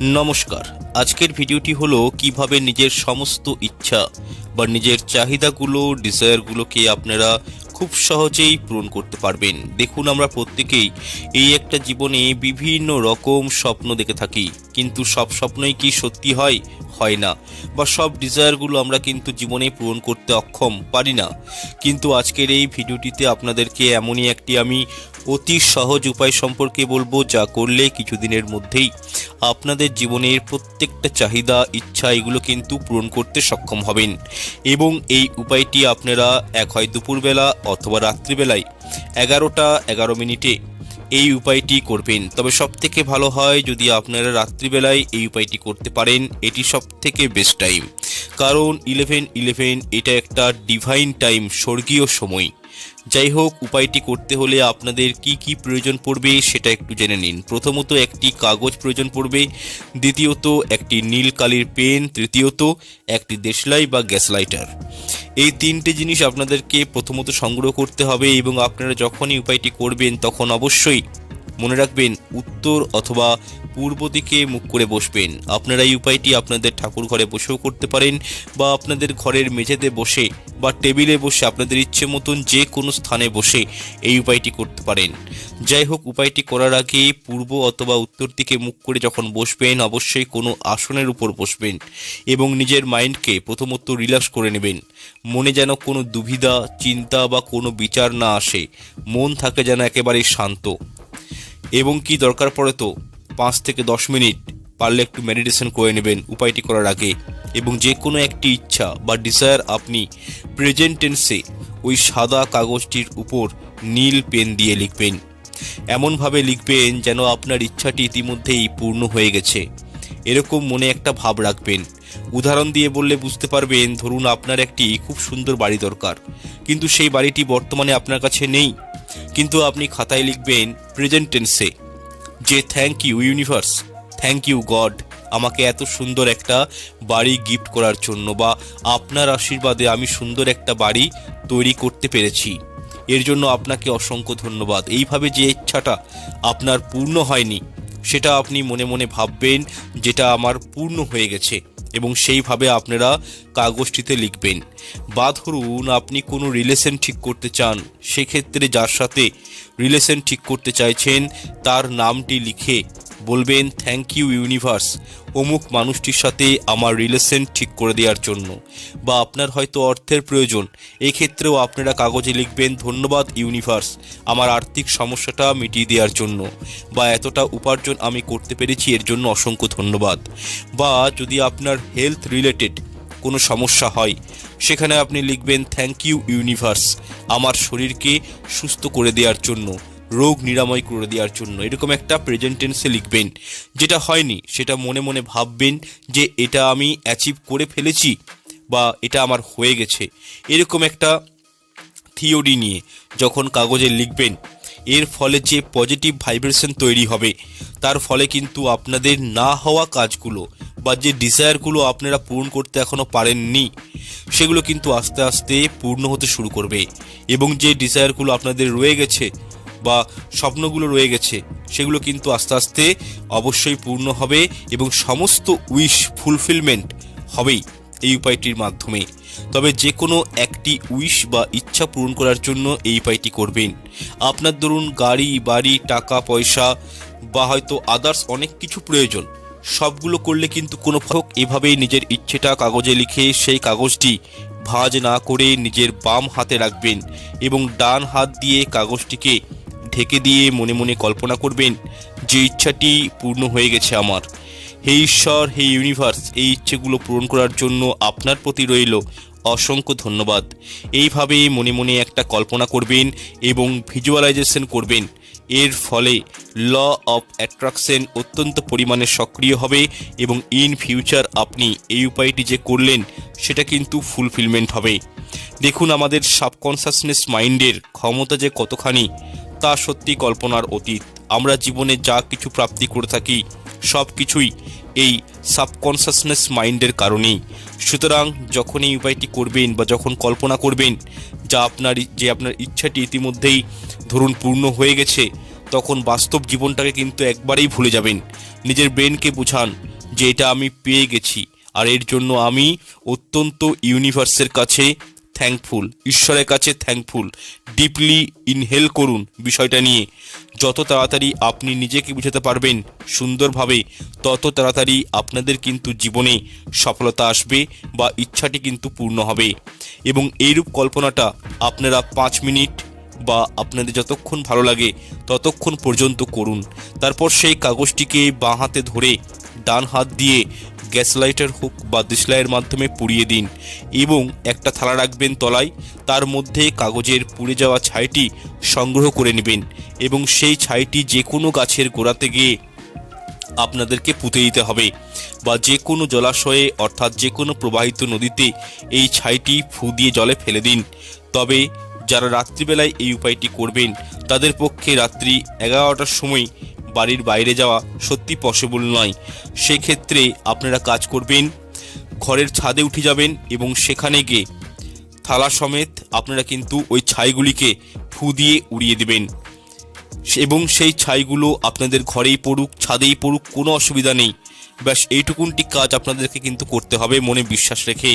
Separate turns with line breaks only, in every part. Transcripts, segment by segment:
নমস্কার। আজকের ভিডিওটি হলো কীভাবে নিজের সমস্ত ইচ্ছা বা নিজের চাহিদাগুলো ডিজায়ারগুলোকে আপনারা খুব সহজেই পূরণ করতে পারবেন। দেখুন, আমরা প্রত্যেকেই এই একটা জীবনে বিভিন্ন রকম স্বপ্ন দেখে থাকি। কিন্তু সব স্বপ্নই কি সত্যি হয়? হয় না। বা সব ডিজায়ারগুলো আমরা কিন্তু জীবনে পূরণ করতে অক্ষম পারি না। কিন্তু আজকের এই ভিডিওটিতে আপনাদেরকে এমনই একটি আমি অতি সহজ উপায় সম্পর্কে বলব, যা করলে কিছুদিনের মধ্যেই আপনাদের জীবনের প্রত্যেকটা চাহিদা, ইচ্ছা এগুলো কিন্তু পূরণ করতে সক্ষম হবেন। এবং এই উপায়টি আপনারা এক হয় দুপুরবেলা অথবা রাত্রিবেলায় এগারোটা এগারো মিনিটে এই উপায়টি করবেন। তবে সব থেকে ভালো হয় যদি আপনারা রাত্রিবেলায় এই উপায়টি করতে পারেন, এটি সব থেকে বেস্ট টাইম। কারণ ইলেভেন ইলেভেন এটা একটা ডিভাইন টাইম, স্বর্গীয় সময়। যাই হোক, উপায়টি করতে হলে আপনাদের কি কি প্রয়োজন পড়বে সেটা একটু জেনে নিন। প্রথমত একটি কাগজ প্রয়োজন পড়বে, দ্বিতীয়ত একটি নীল কালির পেন, তৃতীয়ত একটি দেশলাই বা গ্যাস লাইটার এই তিনটে জিনিস আপনাদেরকে প্রথমত সংগ্রহ করতে হবে এবং আপনারা যখনই উপায়টি করবেন, তখন অবশ্যই মনে রাখবেন, উত্তর অথবা পূর্ব দিকে মুখ করে বসবেন। আপনারা এই উপায়টি আপনাদের ঠাকুর ঘরে বসেও করতে পারেন বা আপনাদের ঘরের মেঝেতে বসে বা টেবিলে বসে আপনাদের ইচ্ছে মতন যে কোনো স্থানে বসে এই উপায়টি করতে পারেন। যাই হোক, উপায়টি করার আগে পূর্ব অথবা উত্তর দিকে মুখ করে যখন বসবেন, অবশ্যই কোনো আসনের উপর বসবেন এবং নিজের মাইন্ডকে প্রথমত রিল্যাক্স করে নেবেন। মনে যেন কোনো দুবিধা, চিন্তা বা কোনো বিচার না আসে। মন থাকে যেন একেবারে শান্ত। এবং কি দরকার পড়ে তো পাঁচ থেকে দশ মিনিট পারলে একটু মেডিটেশন করে নেবেন, উপায়টি করার আগে। এবং যে কোনো একটি ইচ্ছা বা ডিজায়ার আপনি প্রেজেন্ট টেন্সে ওই সাদা কাগজটির উপর নীল পেন দিয়ে লিখবেন। এমনভাবে লিখবেন যেন আপনার ইচ্ছাটি ইতিমধ্যেই পূর্ণ হয়ে গেছে। এরকম মনে একটা ভাব রাখবেন। উদাহরণ দিয়ে বললে বুঝতে পারবেন, ধরুন আপনার একটি খুব সুন্দর বাড়ি দরকার। কিন্তু সেই বাড়িটি বর্তমানে আপনার কাছে নেই। কিন্তু আপনি খাতায় লিখবেন প্রেজেন্ট টেন্সে যে thank you universe thank you god আমাকে এত সুন্দর একটা বাড়ি গিফট করার জন্য বা আপনার আশীর্বাদে আমি সুন্দর একটা বাড়ি তৈরি করতে পেরেছি। এর জন্য আপনাকে অসংখ্য ধন্যবাদ। এইভাবে যে ইচ্ছাটা আপনার পূর্ণ হয়নি, সেটা আপনি মনে মনে ভাববেন যেটা আমার পূর্ণ হয়ে গেছে। এবং সেইভাবে আপনারা কাগজটিতে লিখবেন। বা ধরুন, আপনি কোনো রিলেশন ঠিক করতে চান, সেক্ষেত্রে যার সাথে রিলেশন ঠিক করতে চাইছেন, তার নামটি লিখে বলবেন থ্যাংক ইউ ইউনিভার্স অমুক মানুষটির সাথে আমার রিলেশন ঠিক করে দেওয়ার জন্য। বা আপনার হয়তো অর্থের প্রয়োজন। এই ক্ষেত্রেও আপনারা কাগজে লিখবেন, ধন্যবাদ ইউনিভার্স আমার আর্থিক সমস্যাটা মিটিয়ে দেওয়ার জন্য। বা এতটা উপার্জন আমি করতে পেরেছি, এর জন্য অসংখ্য ধন্যবাদ। বা যদি আপনার হেলথ রিলেটেড কোনো সমস্যা হয়, সেখানে আপনি লিখবেন থ্যাংক ইউ ইউনিভার্স আমার শরীরকে সুস্থ করে দেওয়ার জন্য। রোগ নিরাময় করে দেওয়ার জন্য। এরকম একটা প্রেজেন্টেন্সে লিখবেন। যেটা হয়নি, সেটা মনে মনে ভাববেন যে এটা আমি অ্যাচিভ করে ফেলেছি বা এটা আমার হয়ে গেছে। এরকম একটা থিওরি নিয়ে যখন কাগজে লিখবেন, এর ফলে যে পজিটিভ ভাইব্রেশন তৈরি হবে, তার ফলে কিন্তু আপনাদের না হওয়া কাজগুলো বা যে ডিজায়ারগুলো আপনারা পূরণ করতে এখনও পারেননি, সেগুলো কিন্তু আস্তে আস্তে পূর্ণ হতে শুরু করবে। এবং যে ডিজায়ারগুলো আপনাদের রয়ে গেছে বা স্বপ্নগুলো রয়ে গেছে, সেগুলো কিন্তু আস্তে আস্তে অবশ্যই পূর্ণ হবে এবং সমস্ত উইশ ফুলফিলমেন্ট হবেই এই উপায়টির মাধ্যমে। তবে যে কোনো একটি উইশ বা ইচ্ছা পূরণ করার জন্য এই উপায়টি করবেন। আপনার ধরুন গাড়ি, বাড়ি, টাকা, পয়সা বা হয়তো আদার্স অনেক কিছু প্রয়োজন, সবগুলো করলে কিন্তু কোনো ফক এভাবেই নিজের ইচ্ছেটা কাগজে লিখে সেই কাগজটি ভাঁজ না করে নিজের বাম হাতে রাখবেন এবং ডান হাত দিয়ে কাগজটিকে ঢেকে দিয়ে মনে মনে কল্পনা করবেন যে ইচ্ছাটি পূর্ণ হয়ে গেছে আমার। হে ঈশ্বর, হে ইউনিভার্স, এই ইচ্ছেগুলো পূরণ করার জন্য আপনার প্রতি রইল অসংখ্য ধন্যবাদ। এইভাবে মনে মনে একটা কল্পনা করবেন এবং ভিজুয়ালাইজেশন করবেন। এর ফলে ল অফ অ্যাট্রাকশন অত্যন্ত পরিমাণে সক্রিয় হবে এবং ইন ফিউচার আপনি এই উপায়টি যে করলেন, সেটা কিন্তু ফুলফিলমেন্ট হবে। দেখুন আমাদের সাবকনসাসনেস মাইন্ডের ক্ষমতা যে কতখানি তা সত্যি কল্পনার অতীত। আমরা জীবনে যা কিছু প্রাপ্তি করে থাকি, সব কিছুই এই সাবকনসাসনেস মাইন্ডের কারণেই। সুতরাং যখন এই উপায়টি করবেন বা যখন কল্পনা করবেন যা আপনার যে আপনার ইচ্ছাটি ইতিমধ্যেই ধরুন পূর্ণ হয়ে গেছে, তখন বাস্তব জীবনটাকে কিন্তু একবারেই ভুলে যাবেন। নিজের ব্রেনকে বুঝান যে এটা আমি পেয়ে গেছি, আর এর জন্য আমি অত্যন্ত ইউনিভার্সের কাছে থ্যাঙ্কফুল ঈশ্বরের কাছে থ্যাঙ্কফুল ডিপলি ইনহেল করুন বিষয়টা নিয়ে। যত তাড়াতাড়ি আপনি নিজেকে বুঝাতে পারবেন সুন্দরভাবে, তত তাড়াতাড়ি আপনাদের কিন্তু জীবনে সফলতা আসবে বা ইচ্ছাটি কিন্তু পূর্ণ হবে। এবং এইরূপ কল্পনাটা আপনারা পাঁচ মিনিট বা আপনাদের যতক্ষণ ভালো লাগে ততক্ষণ পর্যন্ত করুন। তারপর সেই কাগজটিকে বাঁ হাতে ধরে ডান হাত দিয়ে গ্যাস লাইটার হোক বা দিশলাইয়ের মাধ্যমে পুড়িয়ে দিন এবং একটা থালা রাখবেন তলায়। তার মধ্যে কাগজের পুড়ে যাওয়া ছাইটি সংগ্রহ করে নেবেন এবং সেই ছাইটি যে কোনো গাছের গোড়াতে গিয়ে আপনাদেরকে পুঁতে দিতে হবে বা যে কোনো জলাশয়ে অর্থাৎ যে কোনো প্রবাহিত নদীতে এই ছাইটি ফু দিয়ে জলে ফেলে দিন। তবে যারা রাত্রিবেলায় এই উপায়টি করবেন, তাদের পক্ষে রাত্রি এগারোটার সময় বাড়ির বাইরে যাওয়া সত্যি পসিবল নয়। সেক্ষেত্রে আপনারা কাজ করবেন, ঘরের ছাদে উঠে যাবেন এবং সেখানে গিয়ে থালা সমেত আপনারা কিন্তু ওই ছাইগুলিকে ফু দিয়ে উড়িয়ে দেবেন। এবং সেই ছাইগুলো আপনাদের ঘরেই পড়ুক, ছাদেই পড়ুক, কোনো অসুবিধা নেই। ব্যাস, এইটুকুনটি কাজ আপনাদেরকে কিন্তু করতে হবে মনে বিশ্বাস রেখে।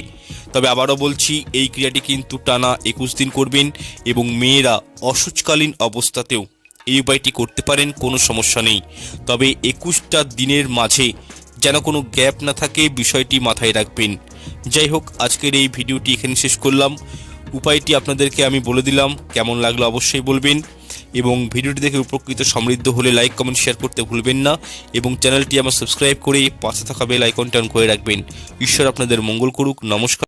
তবে আবারও বলছি, এই ক্রিয়াটি কিন্তু টানা একুশ দিন করবেন এবং মেয়েরা অসুচকালীন অবস্থাতেও এই উপায়টি করতে পারেন, কোনো সমস্যা নেই। তবে একুশটা দিনের মাঝে যেন কোনো গ্যাপ না থাকে, বিষয়টি মাথায় রাখবেন। যাই হোক, আজকের এই ভিডিওটি এখানে শেষ করলাম। উপায়টি আপনাদেরকে আমি বলে দিলাম, কেমন লাগল অবশ্যই বলবেন। এবং ভিডিওটি দেখে উপকৃত সমৃদ্ধ হলে লাইক কমেন্ট শেয়ার করতে ভুলবেন না। এবং চ্যানেলটি আমার সাবস্ক্রাইব করে পাশে থাকা বেল আইকনটি অন করে রাখবেন। ঈশ্বর আপনাদের মঙ্গল করুক। নমস্কার।